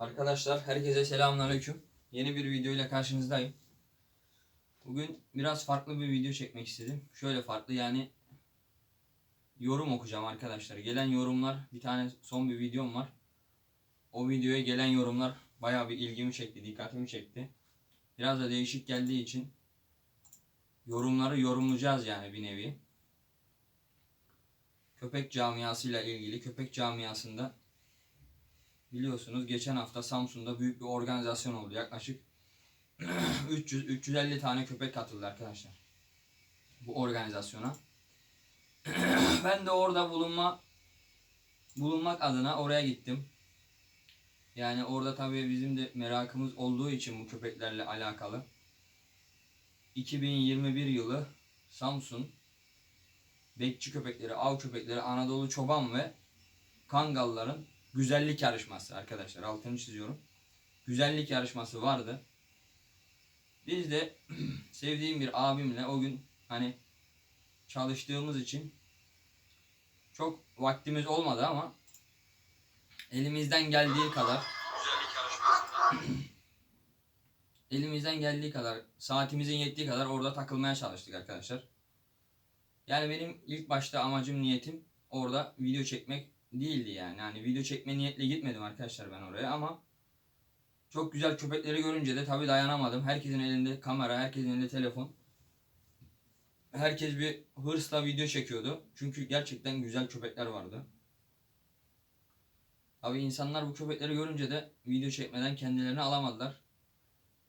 Arkadaşlar herkese selamünaleyküm. Yeni bir video ile karşınızdayım. Bugün biraz farklı bir video çekmek istedim. Şöyle farklı yani yorum okuyacağım arkadaşlar. Gelen yorumlar bir tane son bir videom var. O videoya gelen yorumlar bayağı bir ilgimi çekti, dikkatimi çekti. Biraz da değişik geldiği için yorumları yorumlayacağız yani bir nevi. Köpek camiasıyla ilgili köpek camiasında Biliyorsunuz geçen hafta Samsun'da büyük bir organizasyon oldu. Yaklaşık 300-350 tane köpek katıldı arkadaşlar. Bu organizasyona. ben de orada bulunma bulunmak adına oraya gittim. Yani orada tabii bizim de merakımız olduğu için bu köpeklerle alakalı. 2021 yılı Samsun bekçi köpekleri, av köpekleri, Anadolu çoban ve kangalların güzellik yarışması arkadaşlar altını çiziyorum. Güzellik yarışması vardı. Biz de sevdiğim bir abimle o gün hani çalıştığımız için çok vaktimiz olmadı ama elimizden geldiği kadar elimizden geldiği kadar saatimizin yettiği kadar orada takılmaya çalıştık arkadaşlar. Yani benim ilk başta amacım niyetim orada video çekmek değildi yani. Hani video çekme niyetle gitmedim arkadaşlar ben oraya ama çok güzel köpekleri görünce de tabii dayanamadım. Herkesin elinde kamera, herkesin elinde telefon. Herkes bir hırsla video çekiyordu. Çünkü gerçekten güzel köpekler vardı. Abi insanlar bu köpekleri görünce de video çekmeden kendilerini alamadılar.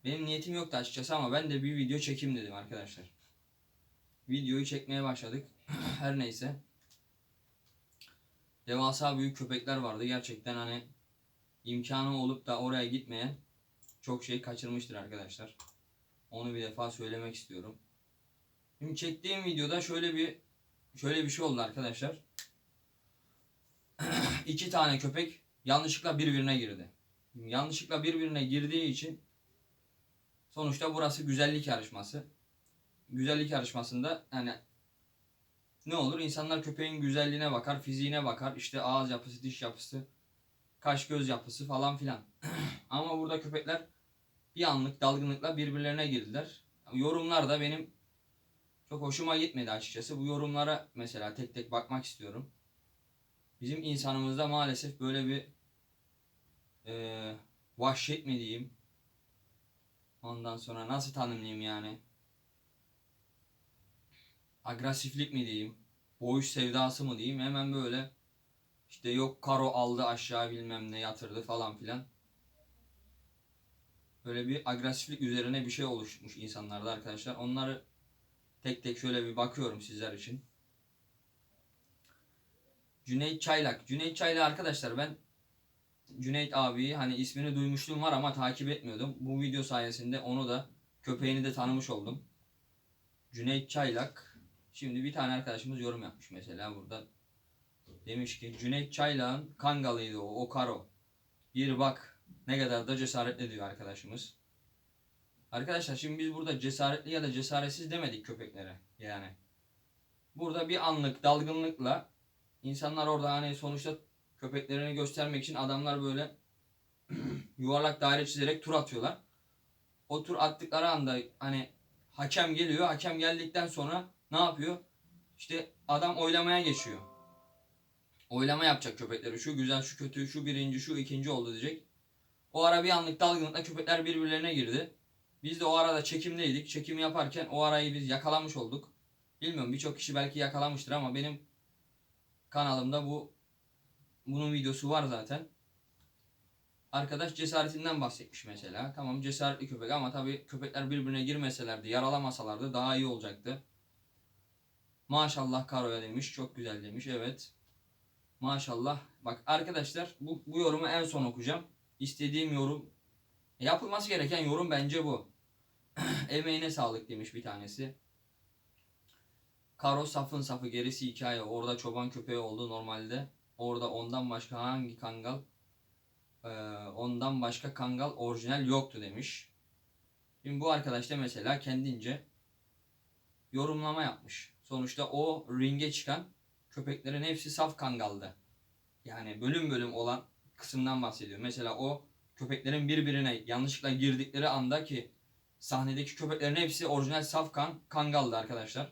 Benim niyetim yoktu açıkçası ama ben de bir video çekeyim dedim arkadaşlar. Videoyu çekmeye başladık. Her neyse devasa büyük köpekler vardı. Gerçekten hani imkanı olup da oraya gitmeyen çok şey kaçırmıştır arkadaşlar. Onu bir defa söylemek istiyorum. Şimdi çektiğim videoda şöyle bir şöyle bir şey oldu arkadaşlar. İki tane köpek yanlışlıkla birbirine girdi. Yanlışlıkla birbirine girdiği için sonuçta burası güzellik yarışması. Güzellik yarışmasında hani ne olur? İnsanlar köpeğin güzelliğine bakar, fiziğine bakar. İşte ağız yapısı, diş yapısı, kaş göz yapısı falan filan. Ama burada köpekler bir anlık dalgınlıkla birbirlerine girdiler. Yorumlar da benim çok hoşuma gitmedi açıkçası. Bu yorumlara mesela tek tek bakmak istiyorum. Bizim insanımızda maalesef böyle bir e, vahşet mi diyeyim? Ondan sonra nasıl tanımlayayım yani? Agresiflik mi diyeyim, boğuş sevdası mı diyeyim hemen böyle işte yok karo aldı aşağı bilmem ne yatırdı falan filan. Böyle bir agresiflik üzerine bir şey oluşmuş insanlarda arkadaşlar. Onları tek tek şöyle bir bakıyorum sizler için. Cüneyt Çaylak. Cüneyt Çaylak arkadaşlar ben Cüneyt abiyi hani ismini duymuşluğum var ama takip etmiyordum. Bu video sayesinde onu da köpeğini de tanımış oldum. Cüneyt Çaylak Şimdi bir tane arkadaşımız yorum yapmış mesela burada. Demiş ki Cüneyt Çaylak'ın kangalıydı o, o karo. Bir bak ne kadar da cesaretli diyor arkadaşımız. Arkadaşlar şimdi biz burada cesaretli ya da cesaretsiz demedik köpeklere yani. Burada bir anlık dalgınlıkla insanlar orada hani sonuçta köpeklerini göstermek için adamlar böyle yuvarlak daire çizerek tur atıyorlar. O tur attıkları anda hani hakem geliyor. Hakem geldikten sonra ne yapıyor? İşte adam oylamaya geçiyor. Oylama yapacak köpekleri. Şu güzel, şu kötü, şu birinci, şu ikinci oldu diyecek. O ara bir anlık dalgınlıkla köpekler birbirlerine girdi. Biz de o arada çekimdeydik. Çekim yaparken o arayı biz yakalamış olduk. Bilmiyorum birçok kişi belki yakalamıştır ama benim kanalımda bu bunun videosu var zaten. Arkadaş cesaretinden bahsetmiş mesela. Tamam cesaretli köpek ama tabii köpekler birbirine girmeselerdi, yaralamasalardı daha iyi olacaktı. Maşallah Karo'ya demiş. Çok güzel demiş. Evet. Maşallah. Bak arkadaşlar bu, bu yorumu en son okuyacağım. İstediğim yorum. Yapılması gereken yorum bence bu. Emeğine sağlık demiş bir tanesi. Karo safın safı gerisi hikaye. Orada çoban köpeği oldu normalde. Orada ondan başka hangi kangal ee, ondan başka kangal orijinal yoktu demiş. Şimdi bu arkadaş da mesela kendince yorumlama yapmış. Sonuçta o ringe çıkan köpeklerin hepsi saf kangaldı. Yani bölüm bölüm olan kısımdan bahsediyor. Mesela o köpeklerin birbirine yanlışlıkla girdikleri anda ki sahnedeki köpeklerin hepsi orijinal saf kan kangaldı arkadaşlar.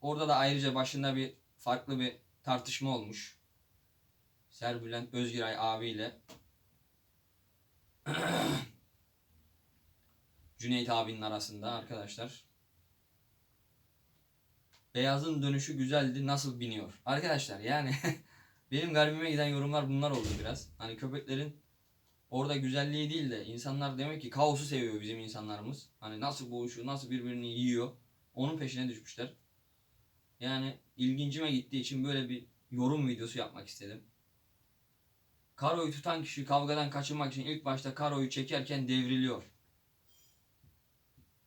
Orada da ayrıca başında bir farklı bir tartışma olmuş. Serbülent Özgiray abiyle Cüneyt abinin arasında arkadaşlar. Beyazın dönüşü güzeldi nasıl biniyor? Arkadaşlar yani benim garibime giden yorumlar bunlar oldu biraz. Hani köpeklerin orada güzelliği değil de insanlar demek ki kaosu seviyor bizim insanlarımız. Hani nasıl boğuşuyor, nasıl birbirini yiyor. Onun peşine düşmüşler. Yani ilgincime gittiği için böyle bir yorum videosu yapmak istedim. Karo'yu tutan kişi kavgadan kaçınmak için ilk başta Karo'yu çekerken devriliyor.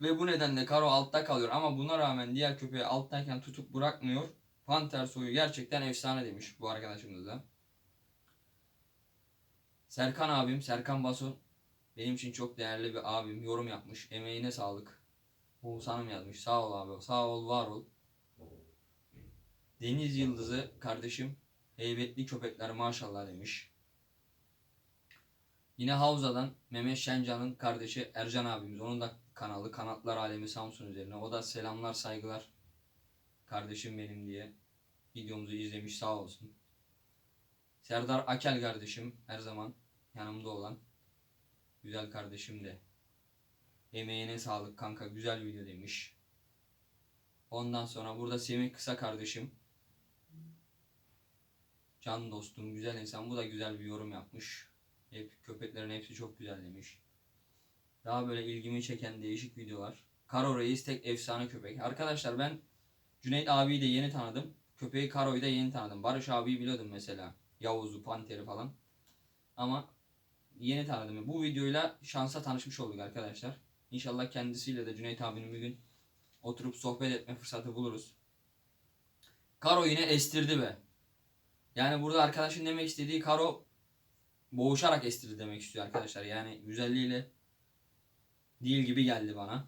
Ve bu nedenle Karo altta kalıyor ama buna rağmen diğer köpeği alttayken tutup bırakmıyor. Panter soyu gerçekten efsane demiş bu arkadaşımız da. Serkan abim, Serkan Baso benim için çok değerli bir abim. Yorum yapmış. Emeğine sağlık. Oğuzhan'ım yazmış. Sağ ol abi. Sağ ol, var ol. Deniz Yıldızı kardeşim. Heybetli köpekler maşallah demiş. Yine Havza'dan Mehmet Şencan'ın kardeşi Ercan abimiz. Onun da kanalı Kanatlar Alemi Samsun üzerine. O da selamlar saygılar kardeşim benim diye videomuzu izlemiş sağ olsun. Serdar Akel kardeşim her zaman yanımda olan güzel kardeşim de emeğine sağlık kanka güzel video demiş. Ondan sonra burada Semih Kısa kardeşim can dostum güzel insan bu da güzel bir yorum yapmış. Hep köpeklerin hepsi çok güzel demiş. Daha böyle ilgimi çeken değişik videolar. Karo Reis tek efsane köpek. Arkadaşlar ben Cüneyt abiyi de yeni tanıdım. Köpeği Karo'yu da yeni tanıdım. Barış abiyi biliyordum mesela. Yavuz'u, Panter'i falan. Ama yeni tanıdım. Bu videoyla şansa tanışmış olduk arkadaşlar. İnşallah kendisiyle de Cüneyt abinin bir gün oturup sohbet etme fırsatı buluruz. Karo yine estirdi be. Yani burada arkadaşın demek istediği Karo boğuşarak estirdi demek istiyor arkadaşlar. Yani güzelliğiyle değil gibi geldi bana.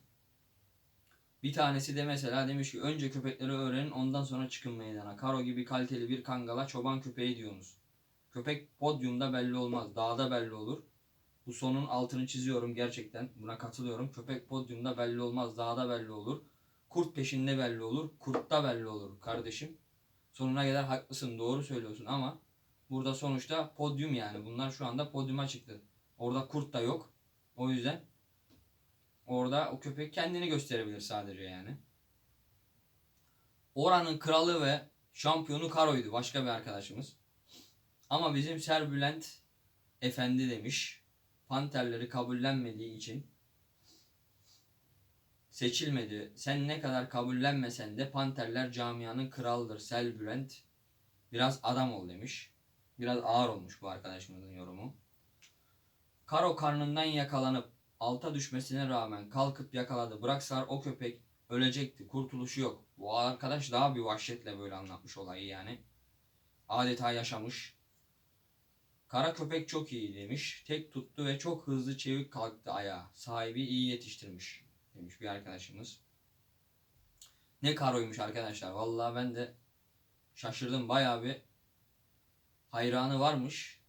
Bir tanesi de mesela demiş ki önce köpekleri öğrenin ondan sonra çıkın meydana. Karo gibi kaliteli bir kangala çoban köpeği diyorsunuz. Köpek podyumda belli olmaz. Dağda belli olur. Bu sonun altını çiziyorum gerçekten. Buna katılıyorum. Köpek podyumda belli olmaz. Dağda belli olur. Kurt peşinde belli olur. Kurtta belli olur kardeşim. Sonuna kadar haklısın. Doğru söylüyorsun ama burada sonuçta podyum yani. Bunlar şu anda podyuma çıktı. Orada kurt da yok. O yüzden Orada o köpek kendini gösterebilir sadece yani. Oranın kralı ve şampiyonu Karo'ydu başka bir arkadaşımız. Ama bizim Serbülent Efendi demiş. Panterleri kabullenmediği için seçilmedi. Sen ne kadar kabullenmesen de Panterler camianın kralıdır Selbülent. Biraz adam ol demiş. Biraz ağır olmuş bu arkadaşımızın yorumu. Karo karnından yakalanıp alta düşmesine rağmen kalkıp yakaladı. Bıraksalar o köpek ölecekti. Kurtuluşu yok. Bu arkadaş daha bir vahşetle böyle anlatmış olayı yani. Adeta yaşamış. Kara köpek çok iyi demiş. Tek tuttu ve çok hızlı çevik kalktı ayağa. Sahibi iyi yetiştirmiş demiş bir arkadaşımız. Ne karoymuş arkadaşlar. Vallahi ben de şaşırdım. Bayağı bir hayranı varmış.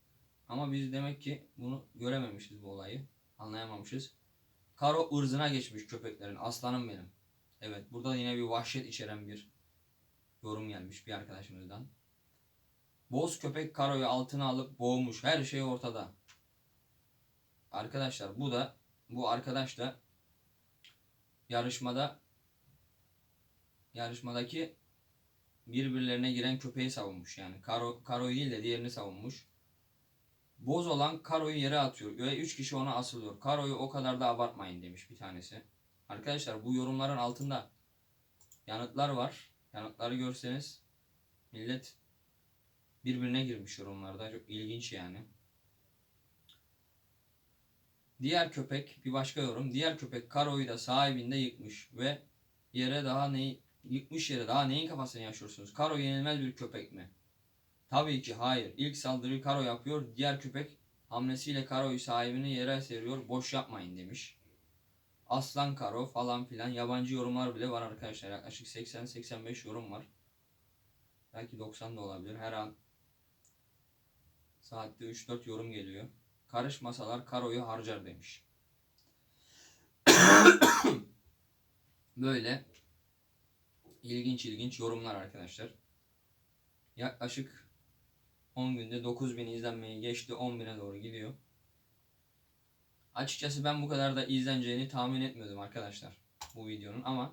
Ama biz demek ki bunu görememişiz bu olayı. Anlayamamışız. Karo ırzına geçmiş köpeklerin. Aslanım benim. Evet burada yine bir vahşet içeren bir yorum gelmiş bir arkadaşımızdan. Boz köpek Karo'yu altına alıp boğmuş. Her şey ortada. Arkadaşlar bu da bu arkadaş da yarışmada yarışmadaki birbirlerine giren köpeği savunmuş yani. Karo, Karo'yu değil de diğerini savunmuş. Boz olan Karo'yu yere atıyor ve 3 kişi ona asılıyor. Karo'yu o kadar da abartmayın demiş bir tanesi. Arkadaşlar bu yorumların altında yanıtlar var. Yanıtları görseniz millet birbirine girmiş yorumlarda. Çok ilginç yani. Diğer köpek bir başka yorum. Diğer köpek Karo'yu da sahibinde yıkmış ve yere daha ne yıkmış yere daha neyin kafasını yaşıyorsunuz? Karo yenilmez bir köpek mi? Tabii ki hayır. İlk saldırıyı Karo yapıyor. Diğer köpek hamlesiyle Karo'yu sahibini yere seriyor. Boş yapmayın demiş. Aslan Karo falan filan yabancı yorumlar bile var arkadaşlar. Yaklaşık 80-85 yorum var. Belki 90 da olabilir. Her an saatte 3-4 yorum geliyor. karışmasalar karoyu harcar demiş. Böyle ilginç ilginç yorumlar arkadaşlar. Yaklaşık 10 günde 9000 izlenmeyi geçti 10.000'e doğru gidiyor. Açıkçası ben bu kadar da izleneceğini tahmin etmiyordum arkadaşlar bu videonun ama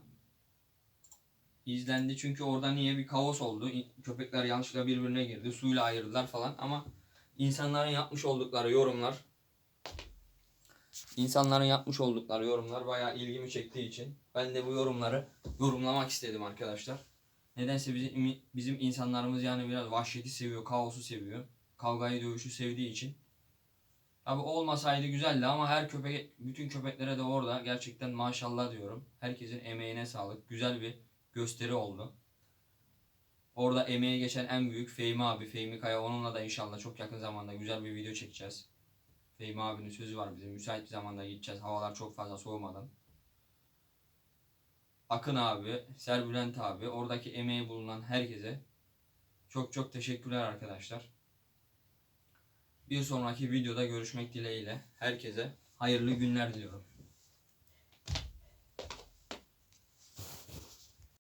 izlendi çünkü orada niye bir kaos oldu. Köpekler yanlışlıkla birbirine girdi. Suyla ayırdılar falan ama insanların yapmış oldukları yorumlar insanların yapmış oldukları yorumlar bayağı ilgimi çektiği için ben de bu yorumları yorumlamak istedim arkadaşlar. Nedense bizim bizim insanlarımız yani biraz vahşeti seviyor, kaosu seviyor. Kavgayı, dövüşü sevdiği için. Abi olmasaydı güzeldi ama her köpek bütün köpeklere de orada gerçekten maşallah diyorum. Herkesin emeğine sağlık. Güzel bir gösteri oldu. Orada emeği geçen en büyük Fehmi abi, Fehmi Kaya. Onunla da inşallah çok yakın zamanda güzel bir video çekeceğiz. Fehmi abinin sözü var bize. Müsait bir zamanda gideceğiz. Havalar çok fazla soğumadan. Akın abi, Serbülent abi, oradaki emeği bulunan herkese çok çok teşekkürler arkadaşlar. Bir sonraki videoda görüşmek dileğiyle herkese hayırlı günler diliyorum.